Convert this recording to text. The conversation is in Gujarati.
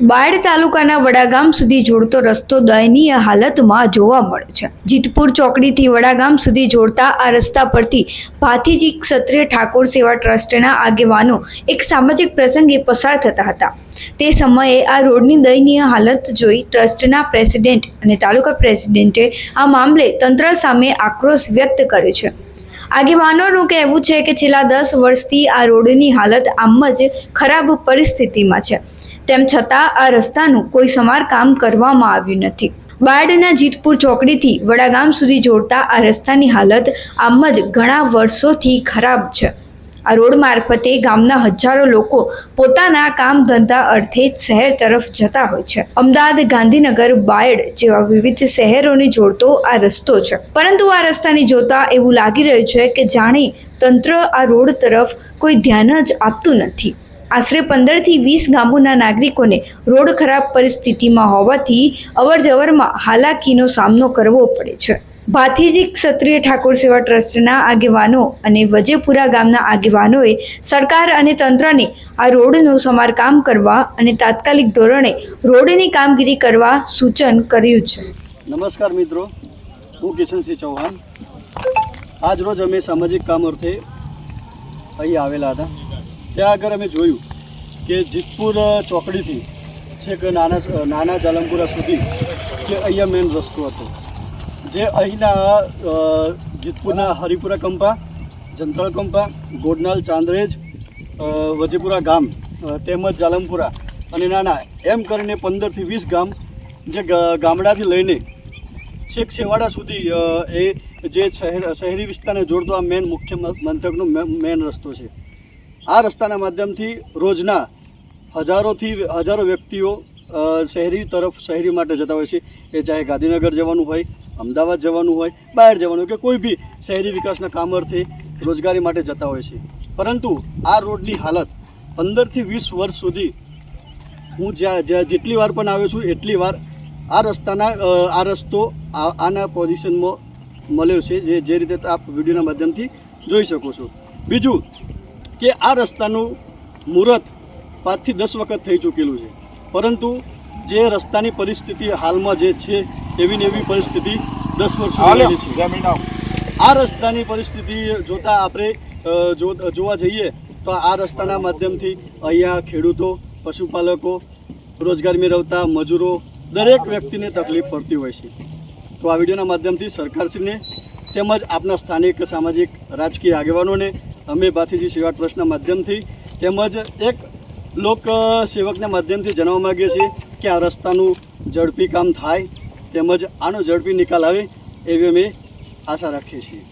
બાયડ તાલુકાના વડાગામ સુધી જોડતો રસ્તો દયનીય હાલતમાં જોવા મળે છે. જીતપુર ચોકડીથી વડાગામ સુધી જોડતા આ રસ્તા પરથી ભાથીજી ક્ષત્રિય ઠાકોર સેવા ટ્રસ્ટના આગેવાનો એક સામાજિક પ્રસંગે પસાર થતા હતા. તે સમયે આ રોડની દયનીય હાલત જોઈ ટ્રસ્ટના પ્રેસિડેન્ટ અને તાલુકા પ્રેસિડેન્ટે આ મામલે તંત્ર સામે આક્રોશ વ્યક્ત કર્યો છે. આગેવાનોનું કહેવું છે કે છેલ્લા દસ વર્ષથી આ રોડની હાલત આમ જ ખરાબ પરિસ્થિતિમાં છે. તેમ છતાં આ રસ્તાનું કોઈ સમારકામ કરવામાં આવ્યું નથી. બાયડના જીતપુર ચોકડીથી વડાગામ સુધી જોડતા આ રસ્તાની હાલત આમ જ ઘણા વર્ષોથી ખરાબ છે. આ રોડ મારફતે ગામના હજારો લોકો પોતાના કામ ધંધા અર્થે શહેર તરફ જતા હોય છે. અમદાવાદ, ગાંધીનગર, બાયડ જેવા વિવિધ શહેરોને જોડતો આ રસ્તો છે. પરંતુ આ રસ્તાને જોતા એવું લાગી રહ્યું છે કે જાણે તંત્ર આ રોડ તરફ કોઈ ધ્યાન જ આપતું નથી. આશરે પંદરથી વીસ ગામોના નાગરિકોને રોડ ખરાબ પરિસ્થિતિમાં હોવાથી અવરજવરમાં હાલાકીનો સામનો કરવો પડે છે. ભાથીજી ક્ષત્રિય ઠાકોર સેવા ટ્રસ્ટના આગેવાનો અને વજેપુરા ગામના આગેવાનોએ સરકાર અને તંત્રને આ રોડનું સમારકામ કરવા અને તાત્કાલિક ધોરણે રોડની કામગીરી કરવા સૂચન કર્યું છે. નમસ્કાર મિત્રો, હું કિશનસિંહ ચૌહાણ. આજ રોજ અમે સામાજિક કામ અર્થે અહીં આવેલા હતા. ત્યાં આગળ અમે જોયું કે જીતપુર ચોકડીથી છેક નાના નાના જાલમપુરા સુધી જે અહીંયા મેઇન રસ્તો હતો. જે અહીંના જીતપુરના હરિપુરા કંપા, જંતળ કંપા, ગોડનાલ ચાંદરેજ વજેપુરા ગામ તેમજ જાલમપુરા અને નાના એમ કરીને પંદરથી વીસ ગામ જે ગામડાથી લઈને છેક છેવાડા સુધી એ જે શહેર, શહેરી વિસ્તારને જોડતો આ મેન મુખ્ય મથકનો મેન રસ્તો છે. આ રસ્તાના માધ્યમથી રોજના હજારોથી હજારો વ્યક્તિઓ શહેરી તરફ, શહેરી માટે જતા હોય છે. એ ચાહે ગાંધીનગર જવાનું હોય, અમદાવાદ જવાનું હોય, બહાર જવાનું હોય કે કોઈ બી શહેરી વિકાસના કામ અર્થે રોજગારી માટે જતા હોય છે. પરંતુ આ રોડની હાલત પંદરથી વીસ વર્ષ સુધી હું જ્યાં જ્યાં જેટલી વાર પણ આવ્યો છું, એટલી વાર આ રસ્તાના આ રસ્તો આના પોઝિશનમાં મળ્યો છે, જે જે રીતે આપ વિડીયોના માધ્યમથી જોઈ શકો છો. બીજું કે આ રસ્તાનું મુહૂર્ત પાંચથી દસ વખત થઈ ચૂકેલું છે. પરંતુ જે રસ્તાની પરિસ્થિતિ હાલમાં જે છે એવી ને એવી પરિસ્થિતિ દસ વર્ષ છે. આ રસ્તાની પરિસ્થિતિ જોતાં આપણે જો જોવા જઈએ તો આ રસ્તાના માધ્યમથી અહીંયા ખેડૂતો પશુપાલકો રોજગાર મેળવતા મજૂરો દરેક વ્યક્તિને તકલીફ પડતી હોય છે. તો આ વિડીયોના માધ્યમથી સરકારશ્રીને તેમજ આપના સ્થાનિક સામાજિક રાજકીય આગેવાનોને અમે ભાથીજી સેવા ટ્રસ્ટના માધ્યમથી તેમજ એક લોક સેવકના માધ્યમથી જણાવવા માગીએ છીએ કે આ રસ્તાનું ઝડપી કામ થાય તેમજ આનો ઝડપી નિકાલ આવે એવી અમે આશા રાખીએ છીએ.